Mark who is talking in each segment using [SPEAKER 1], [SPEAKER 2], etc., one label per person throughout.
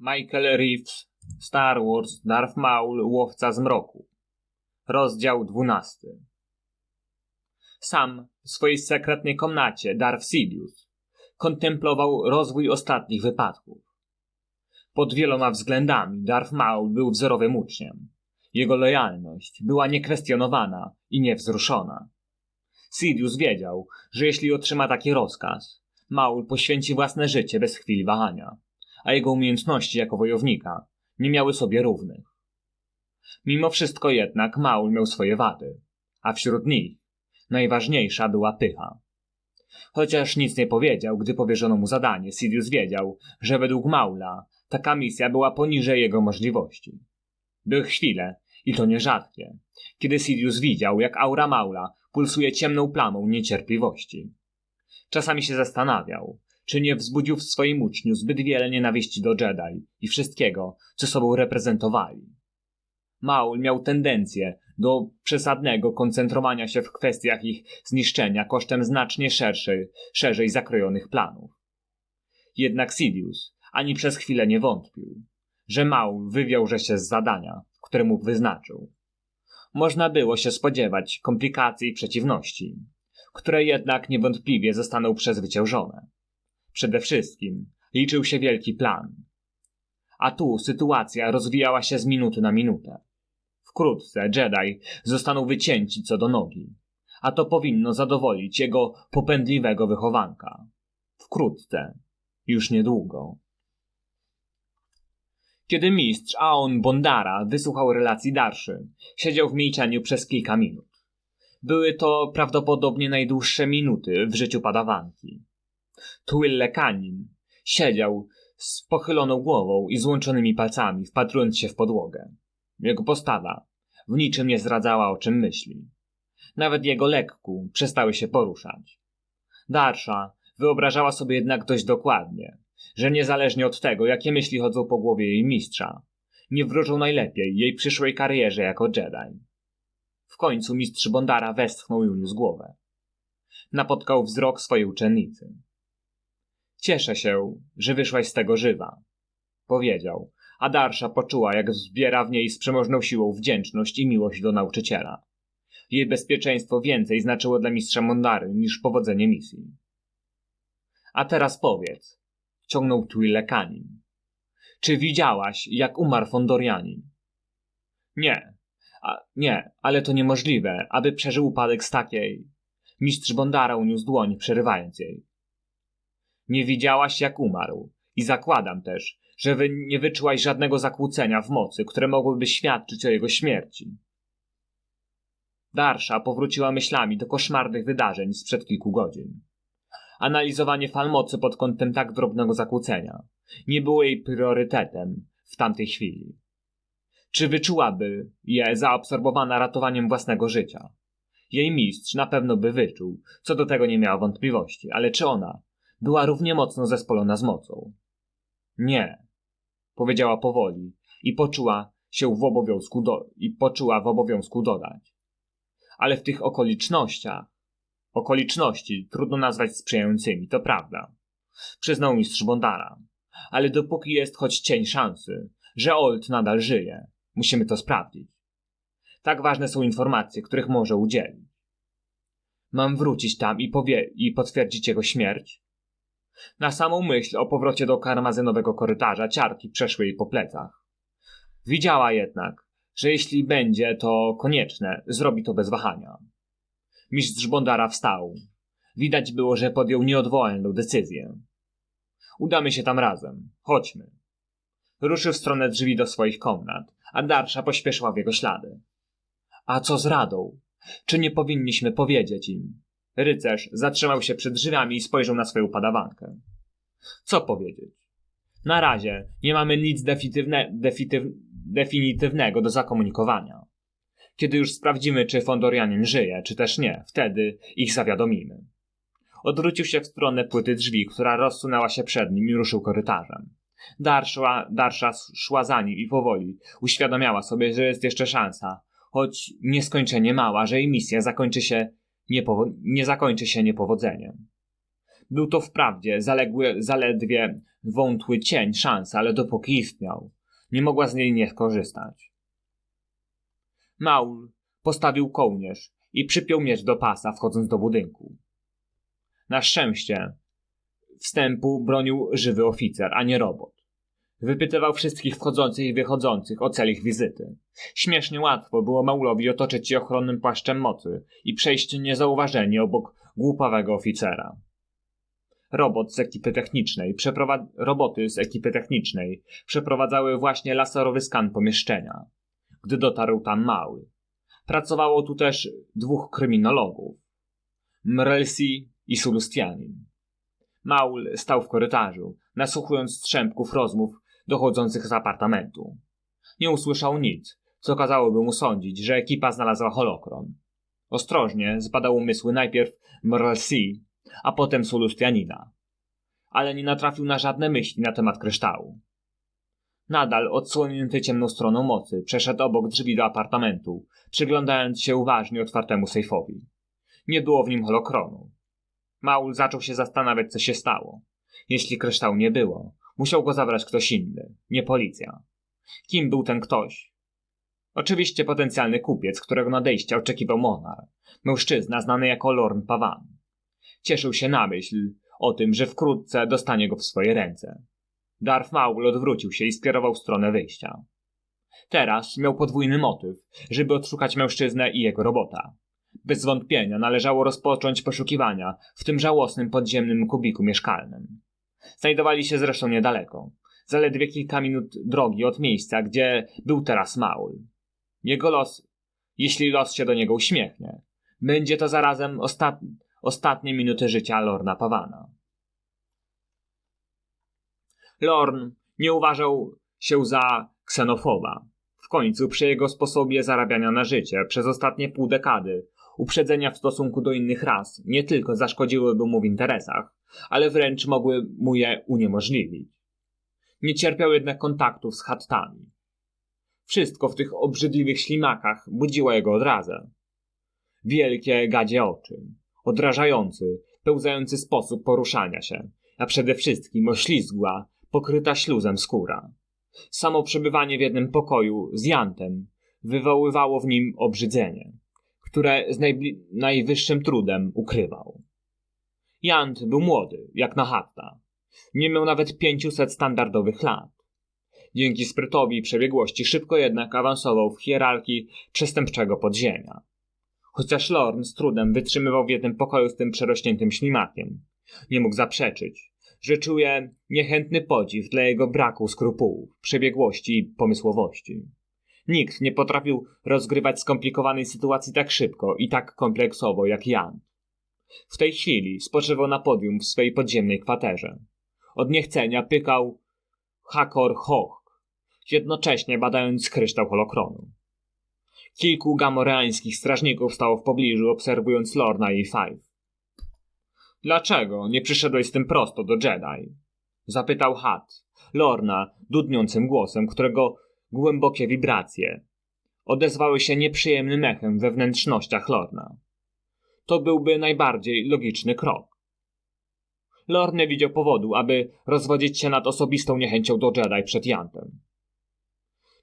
[SPEAKER 1] Michael Reeves, Star Wars, Darth Maul, Łowca Zmroku. Rozdział 12. Sam w swojej sekretnej komnacie Darth Sidious kontemplował rozwój ostatnich wypadków. Pod wieloma względami Darth Maul był wzorowym uczniem. Jego lojalność była niekwestionowana i niewzruszona. Sidious wiedział, że jeśli otrzyma taki rozkaz, Maul poświęci własne życie bez chwili wahania, a jego umiejętności jako wojownika nie miały sobie równych. Mimo wszystko jednak Maul miał swoje wady, a wśród nich najważniejsza była pycha. Chociaż nic nie powiedział, gdy powierzono mu zadanie, Sidious wiedział, że według Maula taka misja była poniżej jego możliwości. Były chwile, i to nierzadkie, kiedy Sidious widział, jak aura Maula pulsuje ciemną plamą niecierpliwości. Czasami się zastanawiał, czy nie wzbudził w swoim uczniu zbyt wiele nienawiści do Jedi i wszystkiego, co sobą reprezentowali. Maul miał tendencję do przesadnego koncentrowania się w kwestiach ich zniszczenia kosztem znacznie szerszej, szerzej zakrojonych planów. Jednak Sidious ani przez chwilę nie wątpił, że Maul wywiąże się z zadania, które mu wyznaczył. Można było się spodziewać komplikacji i przeciwności, które jednak niewątpliwie zostaną przezwyciężone. Przede wszystkim liczył się wielki plan. A tu sytuacja rozwijała się z minuty na minutę. Wkrótce Jedi zostaną wycięci co do nogi, a to powinno zadowolić jego popędliwego wychowanka. Wkrótce, już niedługo. Kiedy mistrz Aon Bondara wysłuchał relacji Darszy, siedział w milczeniu przez kilka minut. Były to prawdopodobnie najdłuższe minuty w życiu padawanki. Twille Kanin siedział z pochyloną głową i złączonymi palcami, wpatrując się w podłogę. Jego postawa w niczym nie zdradzała, o czym myśli. Nawet jego lekku przestały się poruszać. Darsza wyobrażała sobie jednak dość dokładnie, że niezależnie od tego, jakie myśli chodzą po głowie jej mistrza, nie wróżą najlepiej jej przyszłej karierze jako Jedi. W końcu mistrz Bondara westchnął i uniósł głowę. Napotkał wzrok swojej uczennicy. Cieszę się, że wyszłaś z tego żywa, powiedział, a Darsza poczuła, jak zbiera w niej z przemożną siłą wdzięczność i miłość do nauczyciela. Jej bezpieczeństwo więcej znaczyło dla mistrza Mondary niż powodzenie misji. A teraz powiedz, ciągnął Twille Kanin. Czy widziałaś, jak umarł Fondorianin? Nie, a, nie, ale to niemożliwe, aby przeżył upadek z takiej. Mistrz Bondara uniósł dłoń, przerywając jej. Nie widziałaś, jak umarł. I zakładam też, że wy nie wyczułaś żadnego zakłócenia w mocy, które mogłyby świadczyć o jego śmierci. Darsza powróciła myślami do koszmarnych wydarzeń sprzed kilku godzin. Analizowanie fal mocy pod kątem tak drobnego zakłócenia nie było jej priorytetem w tamtej chwili. Czy wyczułaby je zaabsorbowana ratowaniem własnego życia? Jej mistrz na pewno by wyczuł, co do tego nie miała wątpliwości, ale czy ona była równie mocno zespolona z mocą? Nie, powiedziała powoli i poczuła się w obowiązku do, i poczuła w obowiązku dodać. Ale w tych okolicznościach, okoliczności trudno nazwać sprzyjającymi, to prawda, przyznał mistrz Bondara. Ale dopóki jest choć cień szansy, że Old nadal żyje, musimy to sprawdzić. Tak ważne są informacje, których może udzielić. Mam wrócić tam i powie i potwierdzić jego śmierć? Na samą myśl o powrocie do karmazynowego korytarza ciarki przeszły jej po plecach. Widziała jednak, że jeśli będzie to konieczne, zrobi to bez wahania. Mistrz Bondara wstał. Widać było, że podjął nieodwołalną decyzję. Udamy się tam razem. Chodźmy. Ruszył w stronę drzwi do swoich komnat, a Darsza pośpieszyła w jego ślady. A co z radą? Czy nie powinniśmy powiedzieć im? Rycerz zatrzymał się przed drzwiami i spojrzał na swoją padawankę. Co powiedzieć? Na razie nie mamy nic definitywne, definitywnego do zakomunikowania. Kiedy już sprawdzimy, czy Fondorianin żyje, czy też nie, wtedy ich zawiadomimy. Odwrócił się w stronę płyty drzwi, która rozsunęła się przed nim i ruszył korytarzem. Darsza, Darsza szła za nim i powoli uświadamiała sobie, że jest jeszcze szansa, choć nieskończenie mała, że jej misja zakończy się nie zakończy się niepowodzeniem. Był to wprawdzie zaległy, zaledwie wątły cień szansy, ale dopóki istniał, nie mogła z niej nie skorzystać. Maul postawił kołnierz i przypiął miecz do pasa, wchodząc do budynku. Na szczęście wstępu bronił żywy oficer, a nie robot. Wypytywał wszystkich wchodzących i wychodzących o cel ich wizyty. Śmiesznie łatwo było Maulowi otoczyć się ochronnym płaszczem mocy i przejść niezauważenie obok głupawego oficera. Robot z ekipy technicznej. Roboty z ekipy technicznej przeprowadzały właśnie laserowy skan pomieszczenia, gdy dotarł tam mały. Pracowało tu też dwóch kryminologów. Mrelsi i Sulustianin. Maul stał w korytarzu, nasłuchując strzępków rozmów dochodzących z apartamentu. Nie usłyszał nic, co kazałoby mu sądzić, że ekipa znalazła holokron. Ostrożnie zbadał umysły najpierw Mrelsi, a potem Sulustianina. Ale nie natrafił na żadne myśli na temat kryształu. Nadal odsłonięty ciemną stroną mocy, przeszedł obok drzwi do apartamentu, przyglądając się uważnie otwartemu sejfowi. Nie było w nim holokronu. Maul zaczął się zastanawiać, co się stało. Jeśli kryształu nie było, musiał go zabrać ktoś inny, nie policja. Kim był ten ktoś? Oczywiście potencjalny kupiec, którego nadejścia oczekiwał Monar. Mężczyzna znany jako Lorn Pavan. Cieszył się na myśl o tym, że wkrótce dostanie go w swoje ręce. Darth Maul odwrócił się i skierował w stronę wyjścia. Teraz miał podwójny motyw, żeby odszukać mężczyznę i jego robota. Bez wątpienia należało rozpocząć poszukiwania w tym żałosnym podziemnym kubiku mieszkalnym. Znajdowali się zresztą niedaleko, zaledwie kilka minut drogi od miejsca, gdzie był teraz Maul. Jego los, jeśli los się do niego uśmiechnie, będzie to zarazem ostat... ostatnie minuty życia Lorna Pawana. Lorn nie uważał się za ksenofoba. W końcu przy jego sposobie zarabiania na życie przez ostatnie pół dekady uprzedzenia w stosunku do innych ras nie tylko zaszkodziłyby mu w interesach, ale wręcz mogły mu je uniemożliwić. Nie cierpiał jednak kontaktów z hattami. Wszystko w tych obrzydliwych ślimakach budziło jego odrazę. Wielkie gadzie oczy, odrażający, pełzający sposób poruszania się, a przede wszystkim oślizgła, pokryta śluzem skóra. Samo przebywanie w jednym pokoju z Jantem wywoływało w nim obrzydzenie, które z najwyższym trudem ukrywał. Jant był młody, jak na Hatta. Nie miał nawet pięciuset standardowych lat. Dzięki sprytowi i przebiegłości szybko jednak awansował w hierarchii przestępczego podziemia. Chociaż Lorn z trudem wytrzymywał w jednym pokoju z tym przerośniętym ślimakiem, nie mógł zaprzeczyć, że czuje niechętny podziw dla jego braku skrupułów, przebiegłości i pomysłowości. Nikt nie potrafił rozgrywać skomplikowanej sytuacji tak szybko i tak kompleksowo jak Jan. W tej chwili spoczywał na podium w swej podziemnej kwaterze. Od niechcenia pykał Hakor Hoch, jednocześnie badając kryształ holokronu. Kilku gamoreańskich strażników stało w pobliżu, obserwując Lorna i Five. Dlaczego nie przyszedłeś z tym prosto do Jedi? Zapytał Hat, Lorna, dudniącym głosem, którego głębokie wibracje odezwały się nieprzyjemnym echem we wnętrznościach Lorna. To byłby najbardziej logiczny krok. Lorn nie widział powodu, aby rozwodzić się nad osobistą niechęcią do Jedi przed Jantem.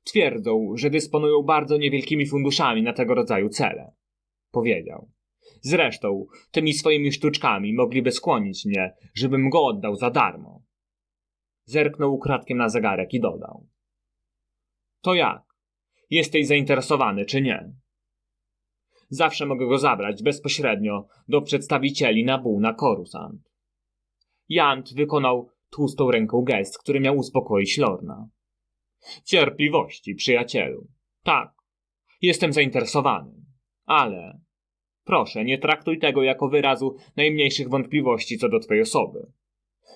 [SPEAKER 1] Twierdzą, że dysponują bardzo niewielkimi funduszami na tego rodzaju cele. Powiedział. Zresztą, tymi swoimi sztuczkami mogliby skłonić mnie, żebym go oddał za darmo. Zerknął ukradkiem na zegarek i dodał. To jak? Jesteś zainteresowany, czy nie? Zawsze mogę go zabrać bezpośrednio do przedstawicieli Nabu na Korusant. Jant wykonał tłustą ręką gest, który miał uspokoić Lorna. Cierpliwości, przyjacielu. Tak, jestem zainteresowany, ale proszę, nie traktuj tego jako wyrazu najmniejszych wątpliwości co do twojej osoby.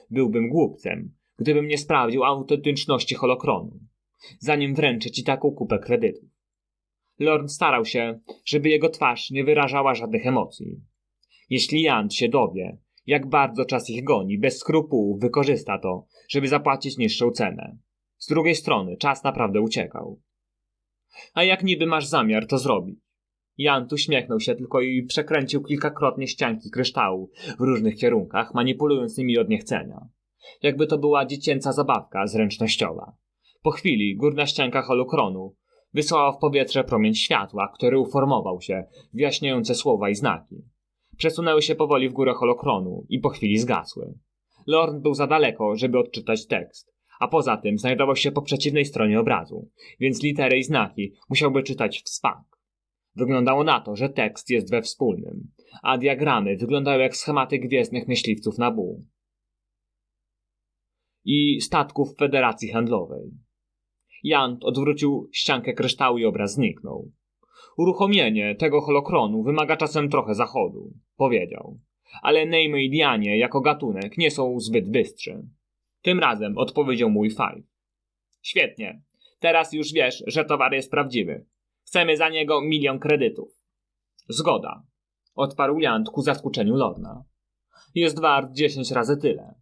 [SPEAKER 1] Byłbym głupcem, gdybym nie sprawdził autentyczności holokronu zanim wręczy ci taką kupę kredytów. Lorn starał się, żeby jego twarz nie wyrażała żadnych emocji. Jeśli Jan się dowie, jak bardzo czas ich goni, bez skrupułów wykorzysta to, żeby zapłacić niższą cenę. Z drugiej strony czas naprawdę uciekał. A jak niby masz zamiar to zrobić? Jan uśmiechnął się tylko i przekręcił kilkakrotnie ścianki kryształu w różnych kierunkach, manipulując nimi od niechcenia. Jakby to była dziecięca zabawka zręcznościowa. Po chwili górna ścianka holokronu wysłała w powietrze promień światła, który uformował się w jaśniejące słowa i znaki. Przesunęły się powoli w górę holokronu i po chwili zgasły. Lorn był za daleko, żeby odczytać tekst, a poza tym znajdował się po przeciwnej stronie obrazu, więc litery i znaki musiałby czytać w spank. Wyglądało na to, że tekst jest we wspólnym, a diagramy wyglądały jak schematy gwiezdnych myśliwców na buł i statków Federacji Handlowej. Jant odwrócił ściankę kryształu i obraz zniknął. Uruchomienie tego holokronu wymaga czasem trochę zachodu, powiedział. Ale Neymy i Dianie jako gatunek nie są zbyt bystrzy. Tym razem odpowiedział mój Five. Świetnie. Teraz już wiesz, że towar jest prawdziwy. Chcemy za niego milion kredytów. Zgoda. Odparł Jant ku zaskoczeniu Lorna. Jest wart dziesięć razy tyle.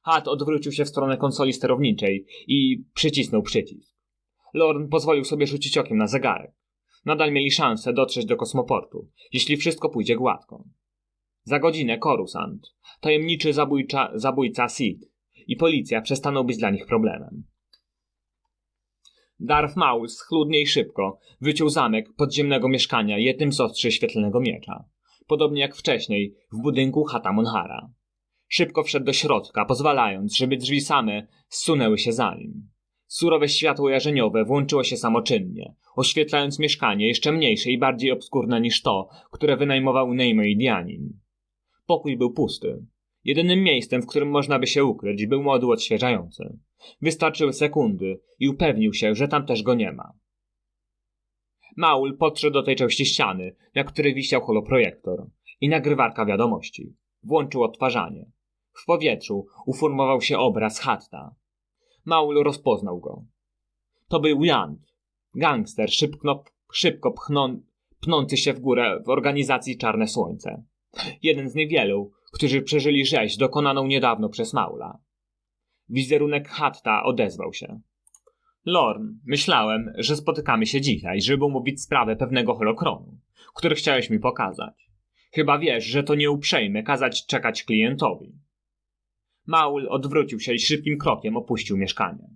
[SPEAKER 1] Hat odwrócił się w stronę konsoli sterowniczej i przycisnął przycisk. Lorn pozwolił sobie rzucić okiem na zegarek. Nadal mieli szansę dotrzeć do kosmoportu, jeśli wszystko pójdzie gładko. Za godzinę Korusant, tajemniczy zabójcza, zabójca Sid i policja przestaną być dla nich problemem. Darth Maul schludnie i szybko wyciął zamek podziemnego mieszkania jednym z ostrzy świetlnego miecza, podobnie jak wcześniej w budynku Hata Monhara. Szybko wszedł do środka, pozwalając, żeby drzwi same zsunęły się za nim. Surowe światło jarzeniowe włączyło się samoczynnie, oświetlając mieszkanie jeszcze mniejsze i bardziej obskurne niż to, które wynajmował Neymy Dianin. Pokój był pusty. Jedynym miejscem, w którym można by się ukryć, był moduł odświeżający. Wystarczyły sekundy i upewnił się, że tam też go nie ma. Maul podszedł do tej części ściany, na której wisiał holoprojektor i nagrywarka wiadomości. Włączył odtwarzanie. W powietrzu uformował się obraz Hatta. Maul rozpoznał go. To był Jant, gangster szybko, szybko pchną, pnący się w górę w organizacji Czarne Słońce. Jeden z niewielu, którzy przeżyli rzeź dokonaną niedawno przez Maula. Wizerunek Hatta odezwał się. Lorn, myślałem, że spotykamy się dzisiaj, żeby omówić sprawę pewnego holokronu, który chciałeś mi pokazać. Chyba wiesz, że to nieuprzejme kazać czekać klientowi. Maul odwrócił się i szybkim krokiem opuścił mieszkanie.